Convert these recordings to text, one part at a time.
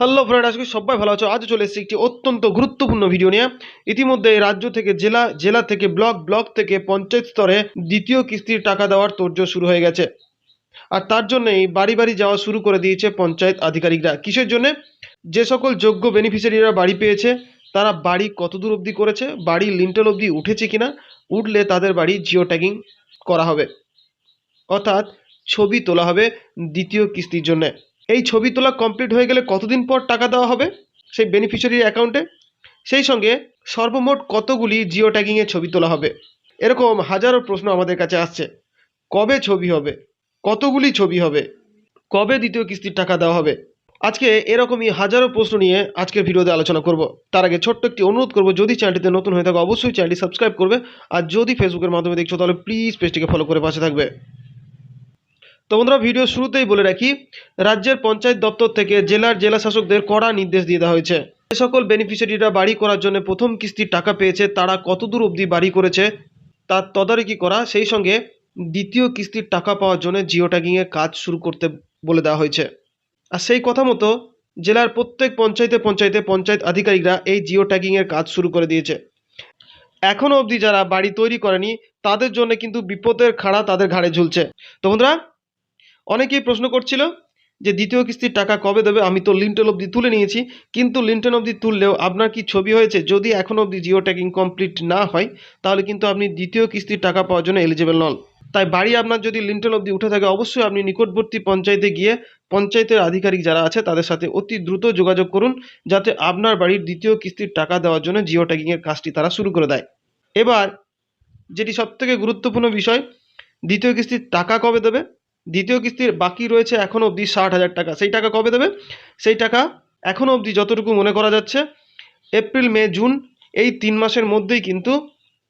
Hello friend আজকে সবাই ভালো আছো। আজ চলে এসেছি একটি অত্যন্ত গুরুত্বপূর্ণ ভিডিও নিয়ে। ইতিমধ্যে রাজ্য থেকে জেলা জেলা থেকে ব্লক ব্লক থেকে পঞ্চায়েত স্তরে দ্বিতীয় কিস্তির টাকা দেওয়ার তোড়জোড় শুরু হয়ে গেছে। আর তার জন্যই বাড়ি বাড়ি যাওয়া শুরু করে দিয়েছে পঞ্চায়েত আধিকারিকরা। কিসের জন্য? যে সকল যোগ্য বেনিফিশিয়ারিরা বাড়ি পেয়েছে, তারা বাড়ি কত দূর অবধি করেছে, বাড়ি লিন্টেল অবধি উঠেছে কিনা, উঠলে তাদের বাড়ি জিও ট্যাগিং করা হবে। অর্থাৎ ছবি তোলা হবে দ্বিতীয় কিস্তির জন্য। এই ছবি তোলা কমপ্লিট হয়ে গেলে কতদিন পর টাকা দেওয়া হবে সেই বেনিফিশিয়ারির অ্যাকাউন্টে সেই সঙ্গে সর্বমোট কতগুলি জিও ট্যাগিংয়ের ছবি তোলা হবে? এরকম হাজারো প্রশ্ন আমাদের কাছে আসছে। কবে ছবি হবে? কতগুলি ছবি হবে? কবে দ্বিতীয় কিস্তির টাকা দেওয়া হবে? আজকে এরকমই হাজারো প্রশ্ন নিয়ে আজকের ভিডিওতে আলোচনা করব। তার আগে ছোট্ট একটি অনুরোধ করব, যদি চ্যানেলটিতে নতুন হয়ে থাকে, অবশ্যই চ্যানেলটি সাবস্ক্রাইব করবে। আর যদি ফেসবুকের মাধ্যমে দেখছ, তাহলে প্লিজ পেজটিকে ফলো করে পাশে থাকবে। তো বন্ধুরা, ভিডিও শুরুতেই বলে রাখি, রাজ্যের পঞ্চায়েত দপ্তর থেকে জেলার জেলা শাসকদের কড়া নির্দেশ দিয়ে দেওয়া হয়েছে। যে সকল বেনিফিশিয়ারিরা বাড়ি করার জন্য প্রথম কিস্তির টাকা পেয়েছে, তারা কতদূর অবধি বাড়ি করেছে তার তদারকি করা, সেই সঙ্গে দ্বিতীয় কিস্তির টাকা পাওয়ার জন্য জিও ট্যাগিংয়ের কাজ শুরু করতে বলে দেওয়া হয়েছে। আর সেই কথা মতো জেলার প্রত্যেক পঞ্চায়েতে পঞ্চায়েতে পঞ্চায়েত আধিকারিকরা এই জিও ট্যাগিংয়ের কাজ শুরু করে দিয়েছে। এখনও অবধি যারা বাড়ি তৈরি করেনি, তাদের জন্য কিন্তু বিপদের খাড়া তাদের ঘাড়ে ঝুলছে। তো বন্ধুরা অনেকেই প্রশ্ন করছিল যে দ্বিতীয় কিস্তির টাকা কবে দেবে? আমি তো লিন্টেল অবধি তুলে নিয়েছি, কিন্তু লিন্টেল অবধি তুললেও আপনার কি ছবি হয়েছে? যদি এখনও অবধি জিও ট্যাগিং কমপ্লিট না হয়, তাহলে কিন্তু আপনি দ্বিতীয় কিস্তির টাকা পাওয়ার জন্য এলিজিবল নন। তাই বাড়ি আপনার যদি লিন্টেল অবধি উঠে থাকে, অবশ্যই আপনি নিকটবর্তী পঞ্চায়েতে গিয়ে পঞ্চায়েতের আধিকারিক যারা আছে, তাদের সাথে অতি দ্রুত যোগাযোগ করুন, যাতে আপনার বাড়ির দ্বিতীয় কিস্তির টাকা দেওয়ার জন্য জিও ট্যাগিংয়ের কাজটি তারা শুরু করে দেয়। এবার, যেটি সবথেকে গুরুত্বপূর্ণ বিষয়, দ্বিতীয় কিস্তির টাকা কবে দেবে? দ্বিতীয় কিস্তির বাকি রয়েছে এখনও অবধি ষাট হাজার টাকা। সেই টাকা কবে দেবে? সেই টাকা এখনও অবধি যতটুকু মনে করা যাচ্ছে, এপ্রিল, মে, জুন, এই তিন মাসের মধ্যেই কিন্তু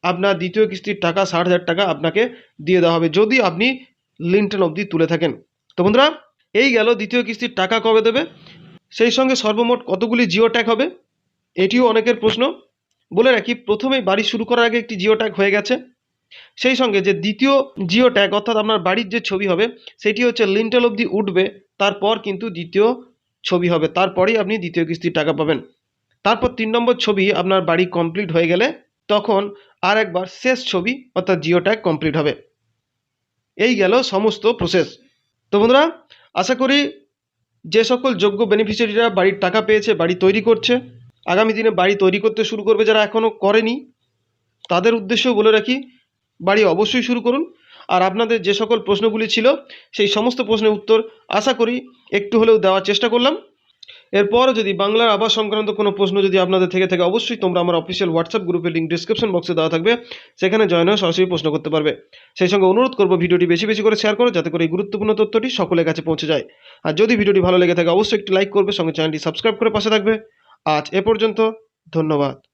আপনার দ্বিতীয় কিস্তির টাকা ষাট হাজার টাকা আপনাকে দিয়ে দেওয়া হবে, যদি আপনি লিন্টন অবধি তুলে থাকেন। তো বন্ধুরা, এই গেল দ্বিতীয় কিস্তির টাকা কবে দেবে? সেই সঙ্গে সর্বমোট কতগুলি জিও ট্যাগ হবে? এটিও অনেকের প্রশ্ন। বলে রাখি প্রথমেই বাড়ি শুরু করার আগে একটি জিও ট্যাগ হয়ে গেছে। সেই সঙ্গে যে দ্বিতীয় জিও ট্যাগ অর্থাৎ আপনার বাড়ির যে ছবি হবে, সেটি হচ্ছে লিন্টেল অবধি উঠবে, তারপর কিন্তু দ্বিতীয় ছবি হবে, তারপরেই আপনি দ্বিতীয় কিস্তির টাকা পাবেন। তারপর তিন নম্বর ছবি আপনার বাড়ি কমপ্লিট হয়ে গেলে, তখন আর একবার শেষ ছবি অর্থাৎ জিও ট্যাগ কমপ্লিট হবে। এই গেল সমস্ত প্রসেস তো বন্ধুরা, আশা করি যে সকল যোগ্য বেনিফিশিয়ারিরা বাড়ির টাকা পেয়েছে, বাড়ি তৈরি করছে, আগামী দিনে বাড়ি তৈরি করতে শুরু করবে যারা এখনও করেনি, তাদের উদ্দেশ্যেও বলে রাখি বাড়ি অবশ্যই শুরু করুন। আর আপনাদের যে সকল প্রশ্নগুলি ছিল, সেই সমস্ত প্রশ্নের উত্তর আশা করি একটু হলেও দেওয়ার চেষ্টা করলাম। এরপর যদি বাংলার আবাস সংক্রান্ত কোনো প্রশ্ন যদি আপনাদের থেকে থাকে, অবশ্যই তোমরা আমার অফিসিয়াল হোয়াটসঅ্যাপ গ্রুপের লিঙ্ক ডিসক্রিপশন বক্সে দেওয়া থাকবে। সেখানে জয়েন হয়ে সরাসরি প্রশ্ন করতে পারবে। সেই সঙ্গে অনুরোধ করব ভিডিওটি বেশি বেশি করে শেয়ার করো, যাতে করে এই গুরুত্বপূর্ণ তথ্যটি সকলের কাছে পৌঁছে যায়। আর যদি ভিডিওটি ভালো লেগে থাকে, অবশ্যই একটি লাইক করবে, সঙ্গে চ্যানেলটি সাবস্ক্রাইব করে পাশে থাকবে। আজ এ পর্যন্ত, ধন্যবাদ।